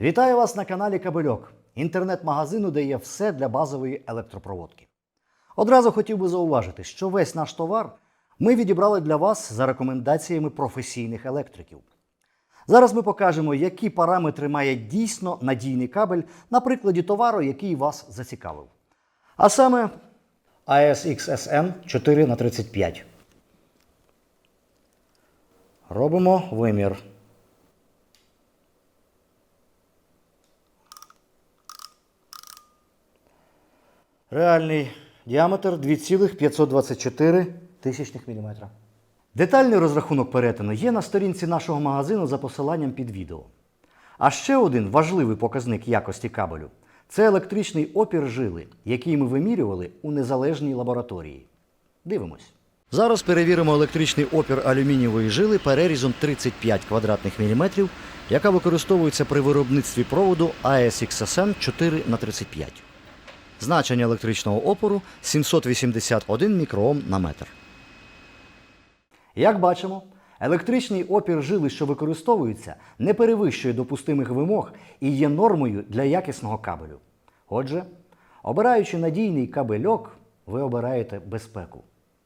Вітаю вас на каналі Кабельок, інтернет-магазину, де є все для базової електропроводки. Одразу хотів би зауважити, що весь наш товар ми відібрали для вас за рекомендаціями професійних електриків. Зараз ми покажемо, які параметри має дійсно надійний кабель на прикладі товару, який вас зацікавив. А саме ASXSN 4х35. Робимо вимір. Реальний діаметр 2,524 тисячних міліметра. Детальний розрахунок перетину є на сторінці нашого магазину за посиланням під відео. А ще один важливий показник якості кабелю це електричний опір жили, який ми вимірювали у незалежній лабораторії. Дивимось. Зараз перевіримо електричний опір алюмінієвої жили перерізом 35 квадратних міліметрів, яка використовується при виробництві проводу ASXSN 4х35. Значення електричного опору 781 мікроом на метр. Як бачимо, електричний опір жили, що використовується, не перевищує допустимих вимог і є нормою для якісного кабелю. Отже, обираючи надійний кабельок, ви обираєте безпеку.